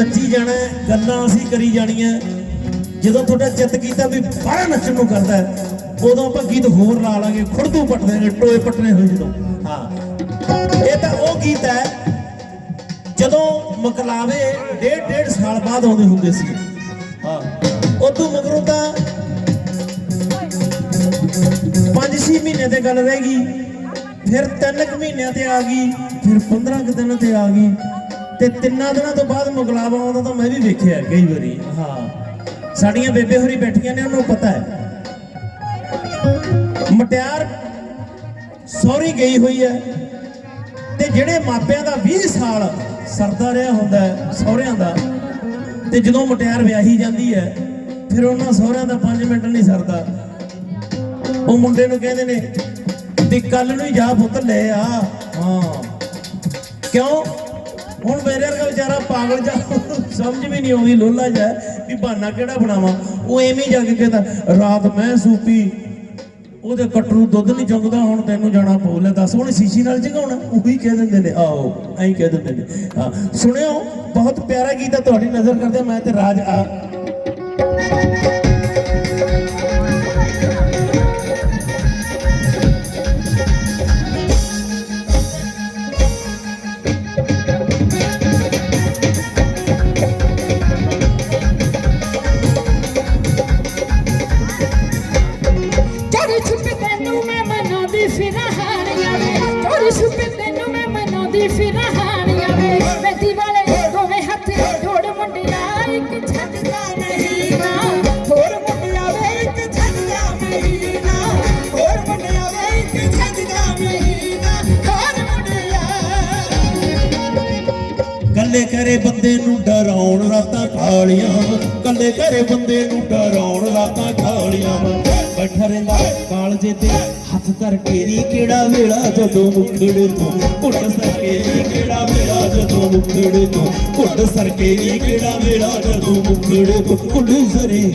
ਨੱਚੀ ਜਾਣਾ ਗੱਲਾਂ ਅਸੀਂ ਕਰੀ ਜਾਣੀਆਂ ਜਦੋਂ ਤੁਹਾਡਾ ਚਿੱਤ ਕੀਤਾ ਵੀ ਬਾਹਰ ਨੱਚਣ ਨੂੰ ਕਰਦਾ ਉਦੋਂ ਆਪਾਂ ਗੀਤ ਹੋਰ ਲਾ ਲਾਂਗੇ ਖੁਰਦੂ ਪੱਟ ਦੇਣਗੇ ਟੋਏ ਪੱਟਨੇ ਹੋਏ ਜਦੋਂ। ਹਾਂ। ਇਹ ਤਾਂ ਉਹ ਗੀਤ ਹੈ, ਜਦੋਂ ਮਕਲਾਵੇ ਡੇਢ ਡੇਢ ਸਾਲ ਬਾਅਦ ਆਉਂਦੇ ਹੁੰਦੇ ਸੀ। ਹਾਂ। ਉਦੋਂ ਮਗਰੋਂ ਤਾਂ 5-6 ਮਹੀਨੇ ਤੇ ਗੱਲ ਰਹਿ ਗਈ, ਫਿਰ 3 ਕੁ ਮਹੀਨਿਆਂ ਤੇ ਆ ਗਈ, ਫਿਰ 15 ਕੁ ਦਿਨਾਂ ਤੇ ਆ ਗਈ। ਤੇ ਤਿੰਨਾਂ ਦਿਨਾਂ ਤੋਂ ਬਾਅਦ ਮੁਗਲਾਵਾ ਆਉਂਦਾ ਤਾਂ ਮੈਂ ਵੀ ਵੇਖਿਆ ਕਈ ਵਾਰੀ। ਹਾਂ। ਸਾਡੀਆਂ ਬੇਬੇ ਹੋਰੀ ਬੈਠੀਆਂ ਨੇ, ਉਹਨੂੰ ਪਤਾ ਹੈ। ਮਟਿਆਰ ਸੌਰੀ ਗਈ ਹੋਈ ਹੈ ਤੇ ਜਿਹੜੇ ਮਾਪਿਆਂ ਦਾ 20 ਸਾਲ ਸਰਦਾ ਰਿਹਾ ਹੁੰਦਾ ਹੈ, ਸਹੁਰਿਆਂ ਦਾ, ਤੇ ਜਦੋਂ ਮਟਿਆਰ ਵਿਆਹੀ ਜਾਂਦੀ ਹੈ, ਫਿਰ ਉਹਨਾਂ ਸਹੁਰਿਆਂ ਦਾ 5 ਮਿੰਟ ਨਹੀਂ ਸਰਦਾ। ਉਹ ਮੁੰਡੇ ਨੂੰ ਕਹਿੰਦੇ ਨੇ, ਤੇ ਕੱਲ ਨੂੰ ਹੀ ਜਾ ਪੁੱਤ ਲੈ ਆ। ਹਾਂ। ਕਿਉਂ? ਹੁਣ ਮੇਰੇ ਵਰਗਾ ਵਿਚਾਰਾ ਪਾਗਲ ਜਾ ਸਮਝ ਵੀ ਨਹੀਂ ਆਉਂਦੀ, ਲੋਲਾ ਜਾ ਵੀ ਬਹਾਨਾ ਕਿਹੜਾ ਬਣਾਵਾਂ। ਉਹ ਐਵੇਂ ਜਾ ਕੇ ਕਹਿੰਦਾ ਰਾਤ ਮੈਂ ਸੂਪੀ, ਉਹਦੇ ਕਟਰੂ ਦੁੱਧ ਨਹੀਂ ਚੁੰਗਦਾ, ਹੁਣ ਤੈਨੂੰ ਜਾਣਾ ਪਊ ਲੈ, ਦੱਸ ਹੁਣ ਸ਼ੀਸ਼ੀ ਨਾਲ ਜਗਾਉਣਾ ਉਹੀ ਕਹਿ ਦਿੰਦੇ ਨੇ ਆਓ ਐਂ ਕਹਿ ਦਿੰਦੇ ਨੇ। ਹਾਂ, ਸੁਣਿਓ, ਬਹੁਤ ਪਿਆਰਾ ਗੀਤ ਹੈ, ਤੁਹਾਡੀ ਨਜ਼ਰ ਕਰਦੇ ਮੈਂ ਤੇ ਰਾਜ, ਆ। ਕੱਲੇ ਬੰਦੇ ਨੂੰ ਡਰਾਉਣ ਰਾਤਾਂ ਖਾਲੀਆਂ ਕੱਲੇ ਕਰੇ ਬੰਦੇ ਨੂੰ ਡਰਾਉਣ ਰਾਤਾਂ ਖਾਲੀਆਂ ਬੈਠਾ ਰਹਿੰਦਾ ਕਾਲਜੇ ਤੇ, ਹੱਥ ਧਰ ਕੇ ਨੀ ਕਿਹੜਾ ਵੇਲਾ ਜਦੋਂ ਮੁਖੜੇ ਤੋਂ। ਘੁੱਟ ਸਰਕੇ ਨੀ ਕਿਹੜਾ ਵੇਲਾ ਜਦੋਂ ਮੁਖੜੇ ਤੋਂ। ਘੁੱਟ ਸਰਕੇ ਨੀ ਕਿਹੜਾ ਵੇਲਾ ਜਦੋਂ ਮੁਖੜੇ ਤੋਂ। ਘੁੱਟ ਸਰੇ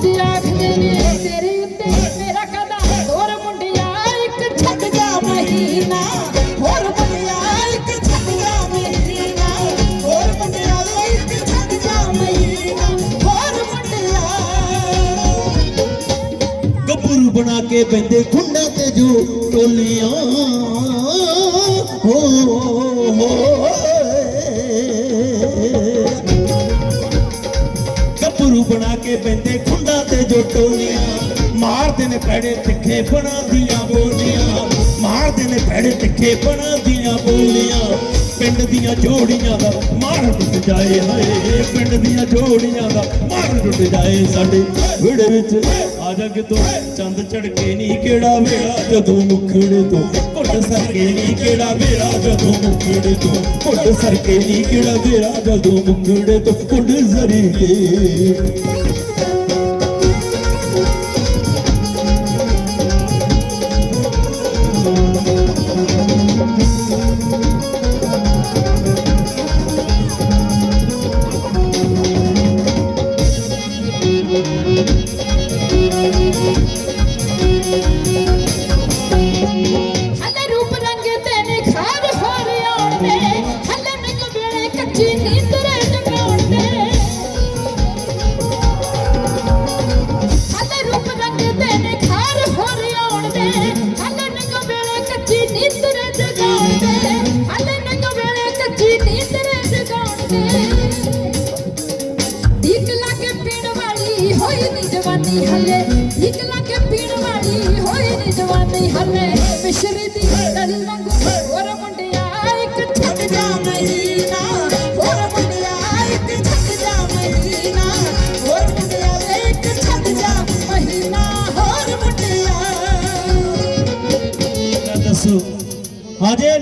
ਵੀ ਆਖਦੇ ਨੇ, ਤੇਰੇ ਉੱਤੇ ਮੇਰਾ ਕਦਾ ਹੋਰ ਮੁੰਡਿਆ ਇੱਕ ਛੱਡ ਜਾ ਮਹੀਨਾ। ਹੋਰ ਮੁੰਡਿਆ ਇੱਕ ਛੱਡ ਜਾ ਮਹੀਨਾ। ਹੋਰ ਮੁੰਡਿਆ ਇੱਕ ਛੱਡ ਜਾ ਮਹੀਨਾ। ਹੋਰ ਮੁੰਡਿਆ। ਗੱਭਰੂ ਬਣਾ ਕੇ ਪੈਂਦੇ ਖੁੰਡਾ ਤੇ ਜੋ ਟੋਲੀਆਂ। ਹੋ ਹੋ। ਗੱਭਰੂ ਬਣਾ ਕੇ ਪੈਂਦੇ ਖੁੰਡਾਂ ਤੇ ਜੋ ਟੋਲੀਆਂ। ਮਾਰਦੇ ਨੇ ਪੈੜੇ ਤਿੱਖੇ ਬਣਾਦੀਆਂ ਬੋਲੀਆਂ। ਮਾਰਦੇ ਨੇ ਪੈੜੇ ਤਿੱਖੇ ਬਣਾਦੀਆਂ ਬੋਲੀਆਂ। ਪਿੰਡ ਦੀਆਂ ਜੋੜੀਆਂ ਦਾ ਮਾਰ ਟੁੱਟ ਜਾਏ ਹਾਏ। ਪਿੰਡ ਦੀਆਂ ਜੋੜੀਆਂ ਦਾ ਮਾਰ ਟੁੱਟ ਜਾਏ ਸਾਡੇ। ਵਿੜੇ ਵਿੱਚ ਆ ਜਾ ਚੰਦ ਝੜਕੇ ਨਹੀਂ ਕਿਹੜਾ ਵੇਲਾ ਜਦੋਂ ਮੁਖੜੇ ਤੋਂ ਘੁੱਟ ਸਰਕੇ ਨਹੀਂ ਕਿਹੜਾ ਵੇਲਾ ਜਦੋਂ ਮੁਖੜੇ ਤੋਂ ਘੁੱਟ ਸਰਕੇ ਨਹੀਂ ਕਿਹੜਾ ਵੇਲਾ ਜਦੋਂ ਮੁਖੜੇ ਤੋਂ ਘੁੱਟ ਜ਼ਰੀ ਕੇ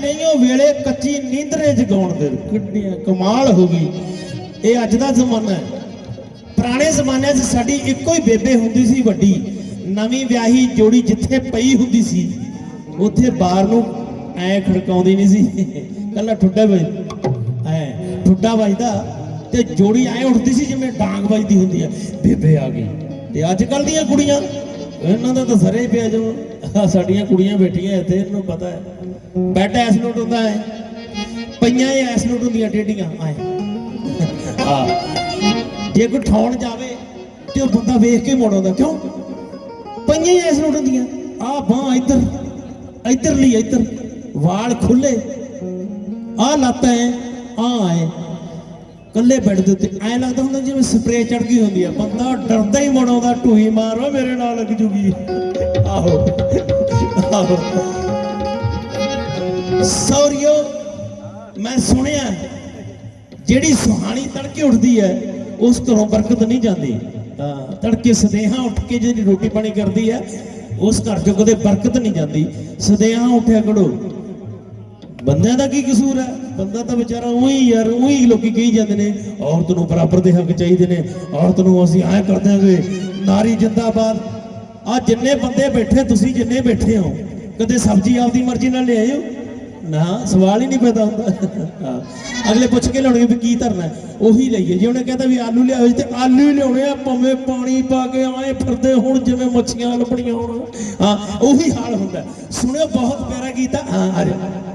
ਨਹੀਂ ਉਹ ਵੇਲੇ ਕੱਚੀ ਨੀਂਦਰੇ ਜਗਾਉਣ ਦੇ ਕਿੱਡੀਆਂ ਕਮਾਲ। ਹੋ ਗਈ। ਇਹ ਅੱਜ ਦਾ ਜ਼ਮਾਨਾ ਹੈ। ਪੁਰਾਣੇ ਜ਼ਮਾਨੇ 'ਚ ਸਾਡੀ ਇੱਕੋ ਹੀ ਬੇਬੇ ਹੁੰਦੀ ਸੀ ਵੱਡੀ। ਨਵੀਂ ਵਿਆਹੀ ਜੋੜੀ ਜਿੱਥੇ ਪਈ ਹੁੰਦੀ ਸੀ ਉੱਥੇ ਬਾਹਰ ਨੂੰ ਐ ਖੜਕਾਉਂਦੀ ਨਹੀਂ ਸੀ। ਕੱਲਾ ਠੁੱਡਾ ਵੱਜ ਐ ਠੁੱਡਾ ਵੱਜਦਾ ਤੇ ਜੋੜੀ ਐ ਉੱਠਦੀ ਸੀ ਜਿਵੇਂ ਡਾਂਗ ਵੱਜਦੀ ਹੁੰਦੀ ਹੈ। ਬੇਬੇ ਆ ਗਈ। ਤੇ ਅੱਜ ਕੱਲ ਦੀਆਂ ਕੁੜੀਆਂ ਇਹਨਾਂ ਦਾ ਤਾਂ ਸਰੇ ਪਿਆ ਜੋ ਆਹ ਸਾਡੀਆਂ ਕੁੜੀਆਂ ਬੈਠੀਆਂ ਇੱਥੇ ਇਹਨੂੰ ਪਤਾ ਹੈ। ਬੈੱਡ ਐਸ ਨੋਟ ਹੁੰਦਾ ਹੈ। ਪਈਆਂ ਐਸ ਨੋਟ ਹੁੰਦੀਆਂ ਟੇਡੀਆਂ ਆਏ। ਆ ਜੇ ਕੋਈ ਠਾਉਣ ਜਾਵੇ ਤੇ ਉਹ ਬੰਦਾ ਵੇਖ ਕੇ ਮੁੜ ਆਉਂਦਾ। ਕਿਉਂ? ਪਈਆਂ ਐਸ ਨੋਟ ਹੁੰਦੀਆਂ। ਆ ਬਾਹ ਇੱਧਰ ਇੱਧਰ ਲਈ ਇੱਧਰ। ਵਾਲ ਖੁੱਲੇ ਆ ਲੱਤ ਆ ਐ। ਕੱਲੇ ਬੈੱਡ ਦੇ ਉੱਤੇ ਐ ਲੱਗਦਾ ਹੁੰਦਾ ਜਿਵੇਂ ਸਪਰੇਅ ਚੜ ਗਈ ਹੁੰਦੀ ਆ। ਬੰਦਾ ਡਰਦਾ ਹੀ ਮੁੜ ਆਉਂਦਾ ਮਾਰੋ, ਮੇਰੇ ਨਾਲ ਲੱਗ ਜੂਗੀ। ਆਹੋ ਆਹੋ। ਸੌਰੀਓ, ਮੈਂ ਸੁਣਿਆ, ਜਿਹੜੀ ਸੁਹਾਣੀ ਤੜਕੇ ਉੱਠਦੀ ਹੈ, ਉਸ ਘਰੋਂ ਬਰਕਤ ਨਹੀਂ ਜਾਂਦੀ। ਹਾਂ ਤੜਕੇ ਸਦੇਹਾ ਉੱਠ ਕੇ ਜਿਹੜੀ ਰੋਟੀ ਪਾਣੀ ਕਰਦੀ ਹੈ, ਉਸ ਘਰ ਚੋਂ ਕਦੇ ਬਰਕਤ ਨਹੀਂ ਜਾਂਦੀ। ਸਦੇਹਾ ਉੱਠਿਆ ਕਰੋ। ਬੰਦਿਆਂ ਦਾ ਕੀ ਕਸੂਰ ਹੈ? ਬੰਦਾ ਤਾਂ ਵਿਚਾਰਾ ਉਹੀ ਯਾਰ, ਉਹੀ ਲੋਕੀ ਕਹੀ ਜਾਂਦੇ ਨੇ, ਔਰਤ ਨੂੰ ਬਰਾਬਰ ਦੇ ਹੱਕ ਚਾਹੀਦੇ ਨੇ। ਔਰਤ ਨੂੰ ਅਸੀਂ ਐਂ ਕਰ ਦਿਆਂਗੇ, ਨਾਰੀ ਜਿੰਦਾਬਾਦ। ਆ ਜਿੰਨੇ ਬੰਦੇ ਬੈਠੇ, ਤੁਸੀਂ ਜਿੰਨੇ ਬੈਠੇ ਹੋ, ਕਦੇ ਸਬਜ਼ੀ ਆਪਦੀ ਮਰਜ਼ੀ ਨਾਲ ਲਿਆਏ ਹੋ ਨਾ, ਸਵਾਲ ਹੀ ਨਹੀਂ ਪੈਦਾ ਹੁੰਦਾ। ਅਗਲੇ ਪੁੱਛ ਕੇ ਲਿਆਉਣਗੇ ਵੀ ਕੀ ਧਰਨਾ ਉਹੀ ਲਈਏ। ਜੇ ਉਹਨੇ ਕਹਿੰਦਾ ਵੀ ਆਲੂ ਲਿਆਓ ਜੀ ਤੇ ਆਲੂ ਹੀ ਲਿਆਉਣੇ ਆ, ਭਾਵੇਂ ਪਾਣੀ ਪਾ ਕੇ ਆਏ ਫਿਰਦੇ ਹੁਣ, ਜਿਵੇਂ ਮੱਛੀਆਂ ਲੱਭਣੀਆਂ ਹੋਣ। ਹਾਂ, ਉਹੀ ਹਾਲ ਹੁੰਦਾ। ਸੁਣਿਓ, ਬਹੁਤ ਪਿਆਰਾ ਕੀਤਾ ਹਾਂ, ਆ ਜਾਓ।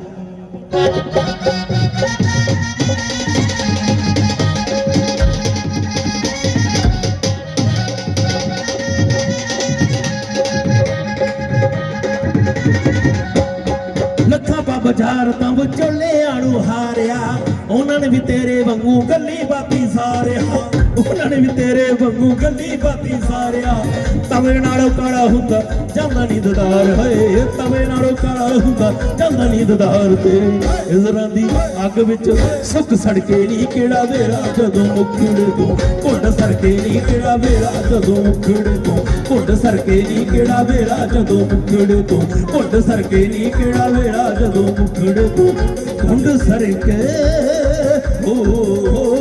ਬਾਜ਼ਾਰ ਤਾਂ ਵਿਚੋਲਿਆਂ ਨੂੰ ਹਾਰਿਆ। ਉਹਨਾਂ ਨੇ ਵੀ ਤੇਰੇ ਵਾਂਗੂ ਗੱਲੀ ਬਾਤੀ ਸਾਰਿਆ। ਉਹਨਾਂ ਨੇ ਵੀ ਤੇਰੇ ਵਾਂਗੂ ਗੱਲੀ ਬਾਤੀ ਸਾਰਿਆ। ਤਵੇ ਨਾਲੋਂ ਕਾਲਾ ਹੁੰਦਾ, ਜਾਂਦਾ ਨਹੀਂ ਦਦਾਰ। ਹੋਏ, ਤਵੇ ਨਾਲੋਂ ਕਾਲਾ ਹੁੰਦਾ, ਜਾਂਦਾ ਨਹੀਂ ਦਦਾਰ ਤੇ। ਇਜ਼ਰਾਂ ਦੀ ਅੱਗ ਵਿੱਚ ਸੁੱਕ ਸੜਕੇ ਨਹੀਂ ਕਿਹੜਾ ਵੇਰਾ ਜਦੋਂ ਮੁਖੜੇ ਤੋਂ ਘੁੱਟ ਸਰਕੇ ਨਹੀਂ ਕਿਹੜਾ ਵੇਰਾ ਜਦੋਂ ਮੁਖੜੇ ਤੋਂ ਘੁੱਟ ਸਰਕੇ ਨਹੀਂ ਕਿਹੜਾ ਵੇਰਾ ਜਦੋਂ ਮੁਖੜੇ ਤੋਂ ਘੁੱਟ ਸਰਕੇ ਨਹੀਂ ਕਿਹੜਾ ਵੇਰਾ ਜਦੋਂ ਮੁਖੜੇ ਤੋਂ ਘੁੰਡ ਸਰਕੇ ਓ